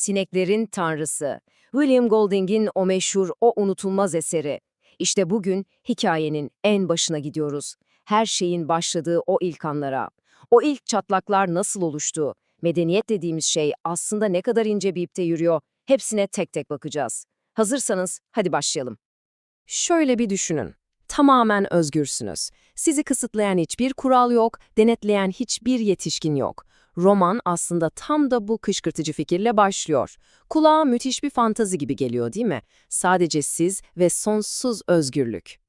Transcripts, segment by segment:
Sineklerin Tanrısı. William Golding'in o meşhur, o unutulmaz eseri. İşte bugün hikayenin en başına gidiyoruz. Her şeyin başladığı o ilk anlara. O ilk çatlaklar nasıl oluştu? Medeniyet dediğimiz şey aslında ne kadar ince bir ipte yürüyor? Hepsine tek tek bakacağız. Hazırsanız hadi başlayalım. Şöyle bir düşünün. Tamamen özgürsünüz. Sizi kısıtlayan hiçbir kural yok, denetleyen hiçbir yetişkin yok. Roman aslında tam da bu kışkırtıcı fikirle başlıyor. Kulağa müthiş bir fantazi gibi geliyor değil mi? Sadece siz ve sonsuz özgürlük.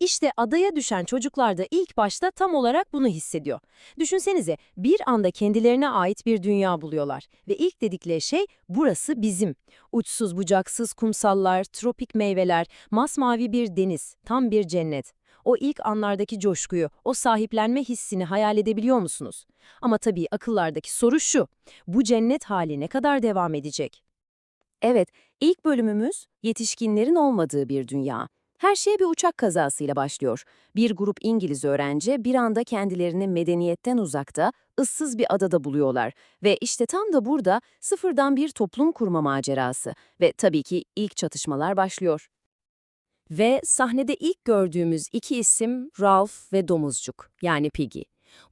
İşte adaya düşen çocuklar da ilk başta tam olarak bunu hissediyor. Düşünsenize bir anda kendilerine ait bir dünya buluyorlar ve ilk dedikleri şey burası bizim. Uçsuz bucaksız kumsallar, tropik meyveler, masmavi bir deniz, tam bir cennet. O ilk anlardaki coşkuyu, o sahiplenme hissini hayal edebiliyor musunuz? Ama tabii akıllardaki soru şu, bu cennet hali ne kadar devam edecek? Evet, ilk bölümümüz yetişkinlerin olmadığı bir dünya. Her şey bir uçak kazasıyla başlıyor. Bir grup İngiliz öğrenci bir anda kendilerini medeniyetten uzakta, ıssız bir adada buluyorlar. Ve işte tam da burada sıfırdan bir toplum kurma macerası. Ve tabii ki ilk çatışmalar başlıyor. Ve sahnede ilk gördüğümüz iki isim Ralph ve Domuzcuk, yani Piggy.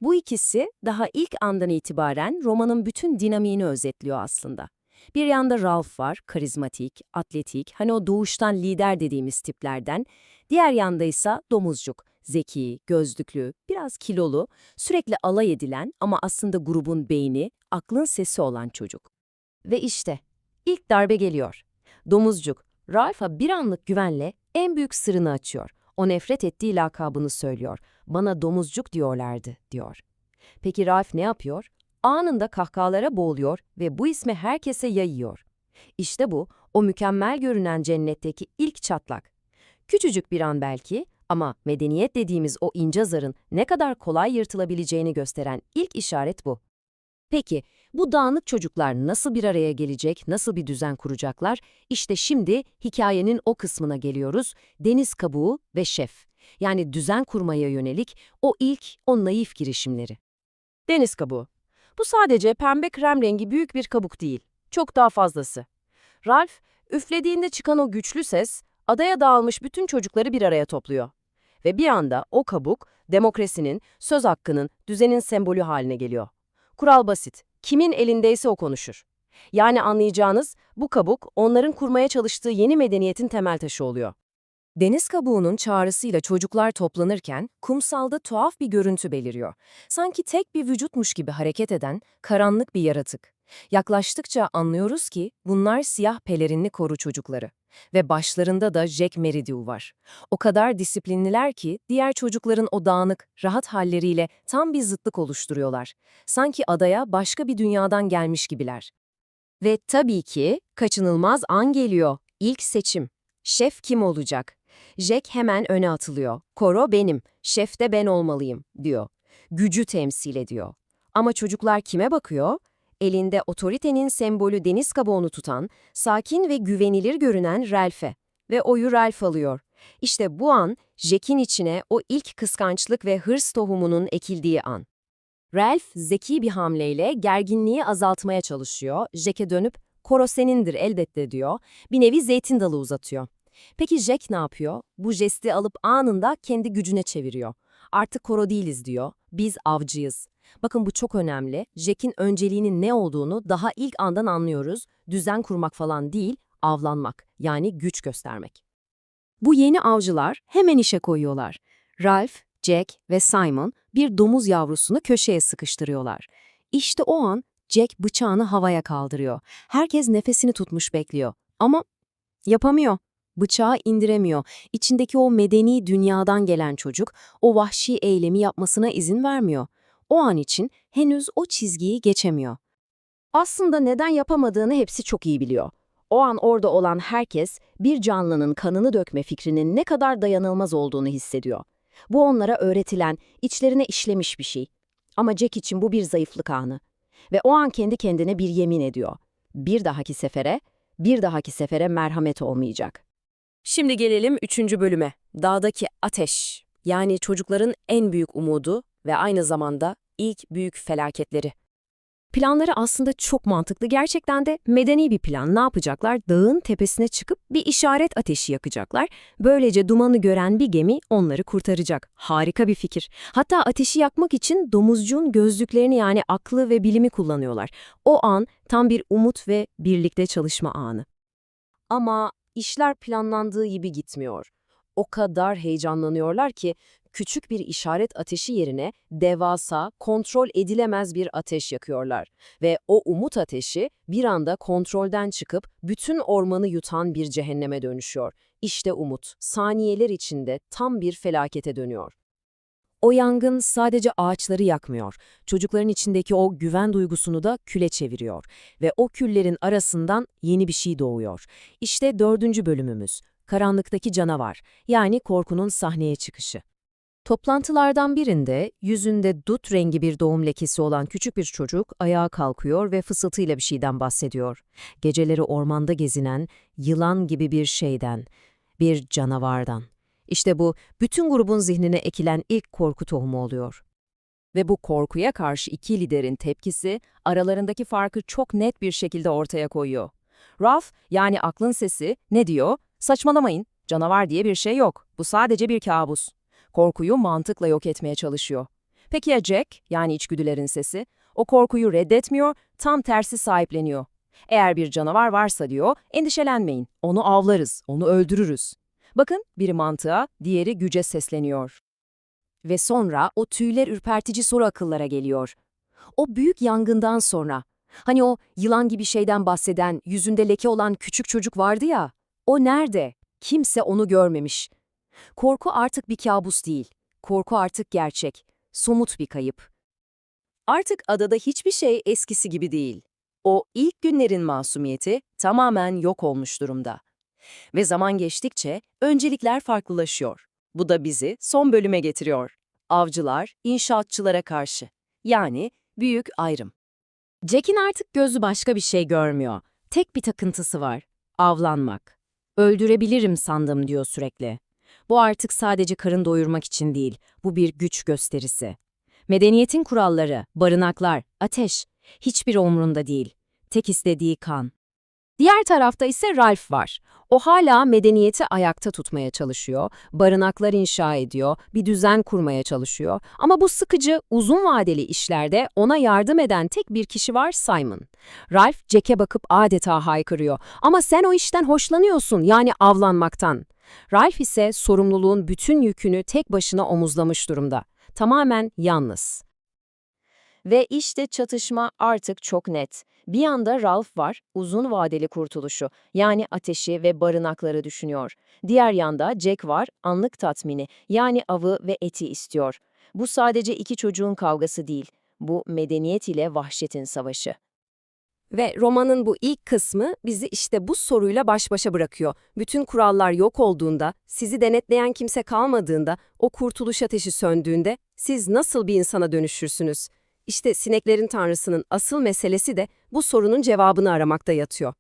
Bu ikisi daha ilk andan itibaren romanın bütün dinamiğini özetliyor aslında. Bir yanda Ralph var, karizmatik, atletik, hani o doğuştan lider dediğimiz tiplerden. Diğer yanda ise Domuzcuk, zeki, gözlüklü, biraz kilolu, sürekli alay edilen ama aslında grubun beyni, aklın sesi olan çocuk. Ve işte, ilk darbe geliyor. Domuzcuk, Ralph'a bir anlık güvenle en büyük sırrını açıyor. O nefret ettiği lakabını söylüyor. Bana domuzcuk diyorlardı, diyor. Peki Ralph ne yapıyor? Anında kahkahalara boğuluyor ve bu ismi herkese yayıyor. İşte bu, o mükemmel görünen cennetteki ilk çatlak. Küçücük bir an belki ama medeniyet dediğimiz o ince zarın ne kadar kolay yırtılabileceğini gösteren ilk işaret bu. Peki, bu dağınık çocuklar nasıl bir araya gelecek, nasıl bir düzen kuracaklar? İşte şimdi hikayenin o kısmına geliyoruz. Deniz kabuğu ve şef. Yani düzen kurmaya yönelik o ilk, o naif girişimleri. Deniz kabuğu. Bu sadece pembe krem rengi büyük bir kabuk değil. Çok daha fazlası. Ralph, üflediğinde çıkan o güçlü ses, adaya dağılmış bütün çocukları bir araya topluyor. Ve bir anda o kabuk, demokrasinin, söz hakkının, düzenin sembolü haline geliyor. Kural basit. Kimin elindeyse o konuşur. Yani anlayacağınız bu kabuk onların kurmaya çalıştığı yeni medeniyetin temel taşı oluyor. Deniz kabuğunun çağrısıyla çocuklar toplanırken kumsalda tuhaf bir görüntü beliriyor. Sanki tek bir vücutmuş gibi hareket eden karanlık bir yaratık. Yaklaştıkça anlıyoruz ki bunlar siyah pelerinli koru çocukları. Ve başlarında da Jack Meridew var. O kadar disiplinliler ki diğer çocukların o dağınık, rahat halleriyle tam bir zıtlık oluşturuyorlar. Sanki adaya başka bir dünyadan gelmiş gibiler. Ve tabii ki kaçınılmaz an geliyor. İlk seçim. Şef kim olacak? Jack hemen öne atılıyor. Koro benim, şef de ben olmalıyım, diyor. Gücü temsil ediyor. Ama çocuklar kime bakıyor? Elinde otoritenin sembolü deniz kabuğunu tutan, sakin ve güvenilir görünen Ralph'e. Ve oyu Ralph alıyor. İşte bu an, Jack'in içine o ilk kıskançlık ve hırs tohumunun ekildiği an. Ralph zeki bir hamleyle gerginliği azaltmaya çalışıyor. Jack'e dönüp, Koro senindir elbette diyor. Bir nevi zeytin dalı uzatıyor. Peki Jack ne yapıyor? Bu jesti alıp anında kendi gücüne çeviriyor. Artık koro değiliz diyor. Biz avcıyız. Bakın bu çok önemli. Jack'in önceliğinin ne olduğunu daha ilk andan anlıyoruz. Düzen kurmak falan değil, avlanmak. Yani güç göstermek. Bu yeni avcılar hemen işe koyuyorlar. Ralph, Jack ve Simon bir domuz yavrusunu köşeye sıkıştırıyorlar. İşte o an Jack bıçağını havaya kaldırıyor. Herkes nefesini tutmuş bekliyor. Ama yapamıyor. Bıçağı indiremiyor. İçindeki o medeni dünyadan gelen çocuk o vahşi eylemi yapmasına izin vermiyor. O an için henüz o çizgiyi geçemiyor. Aslında neden yapamadığını hepsi çok iyi biliyor. O an orada olan herkes bir canlının kanını dökme fikrinin ne kadar dayanılmaz olduğunu hissediyor. Bu onlara öğretilen, içlerine işlemiş bir şey. Ama Jack için bu bir zayıflık anı. Ve o an kendi kendine bir yemin ediyor. Bir dahaki sefere, bir dahaki sefere merhamet olmayacak. Şimdi gelelim üçüncü bölüme. Dağdaki ateş. Yani çocukların en büyük umudu ve aynı zamanda ilk büyük felaketleri. Planları aslında çok mantıklı. Gerçekten de medeni bir plan. Ne yapacaklar? Dağın tepesine çıkıp bir işaret ateşi yakacaklar. Böylece dumanı gören bir gemi onları kurtaracak. Harika bir fikir. Hatta ateşi yakmak için domuzcuğun gözlüklerini yani aklı ve bilimi kullanıyorlar. O an tam bir umut ve birlikte çalışma anı. Ama işler planlandığı gibi gitmiyor. O kadar heyecanlanıyorlar ki küçük bir işaret ateşi yerine devasa, kontrol edilemez bir ateş yakıyorlar. Ve o umut ateşi bir anda kontrolden çıkıp bütün ormanı yutan bir cehenneme dönüşüyor. İşte umut, saniyeler içinde tam bir felakete dönüyor. O yangın sadece ağaçları yakmıyor. Çocukların içindeki o güven duygusunu da küle çeviriyor. Ve o küllerin arasından yeni bir şey doğuyor. İşte dördüncü bölümümüz. Karanlıktaki canavar, yani korkunun sahneye çıkışı. Toplantılardan birinde yüzünde dut rengi bir doğum lekesi olan küçük bir çocuk ayağa kalkıyor ve fısıltıyla bir şeyden bahsediyor. Geceleri ormanda gezinen, yılan gibi bir şeyden, bir canavardan. İşte bu, bütün grubun zihnine ekilen ilk korku tohumu oluyor. Ve bu korkuya karşı iki liderin tepkisi aralarındaki farkı çok net bir şekilde ortaya koyuyor. Ralph, yani aklın sesi, ne diyor? Saçmalamayın, canavar diye bir şey yok. Bu sadece bir kabus. Korkuyu mantıkla yok etmeye çalışıyor. Peki ya Jack, yani içgüdülerin sesi? O korkuyu reddetmiyor, tam tersi sahipleniyor. Eğer bir canavar varsa diyor, endişelenmeyin, onu avlarız, onu öldürürüz. Bakın, biri mantığa, diğeri güce sesleniyor. Ve sonra o tüyler ürpertici soru akıllara geliyor. O büyük yangından sonra, hani o yılan gibi şeyden bahseden, yüzünde leke olan küçük çocuk vardı ya, o nerede? Kimse onu görmemiş. Korku artık bir kabus değil. Korku artık gerçek. Somut bir kayıp. Artık adada hiçbir şey eskisi gibi değil. O ilk günlerin masumiyeti tamamen yok olmuş durumda. Ve zaman geçtikçe öncelikler farklılaşıyor. Bu da bizi son bölüme getiriyor. Avcılar, inşaatçılara karşı. Yani büyük ayrım. Jack'in artık gözü başka bir şey görmüyor. Tek bir takıntısı var. Avlanmak. Öldürebilirim sandım diyor sürekli. Bu artık sadece karın doyurmak için değil, bu bir güç gösterisi. Medeniyetin kuralları, barınaklar, ateş, hiçbir umrunda değil. Tek istediği kan. Diğer tarafta ise Ralph var. O hala medeniyeti ayakta tutmaya çalışıyor, barınaklar inşa ediyor, bir düzen kurmaya çalışıyor. Ama bu sıkıcı, uzun vadeli işlerde ona yardım eden tek bir kişi var Simon. Ralph, Jack'e bakıp adeta haykırıyor. Ama sen o işten hoşlanıyorsun, yani avlanmaktan. Ralph ise sorumluluğun bütün yükünü tek başına omuzlamış durumda. Tamamen yalnız. Ve işte çatışma artık çok net. Bir yanda Ralph var, uzun vadeli kurtuluşu, yani ateşi ve barınakları düşünüyor. Diğer yanda Jack var, anlık tatmini, yani avı ve eti istiyor. Bu sadece iki çocuğun kavgası değil, bu medeniyet ile vahşetin savaşı. Ve romanın bu ilk kısmı bizi işte bu soruyla baş başa bırakıyor. Bütün kurallar yok olduğunda, sizi denetleyen kimse kalmadığında, o kurtuluş ateşi söndüğünde siz nasıl bir insana dönüşürsünüz? İşte sineklerin tanrısının asıl meselesi de bu sorunun cevabını aramakta yatıyor.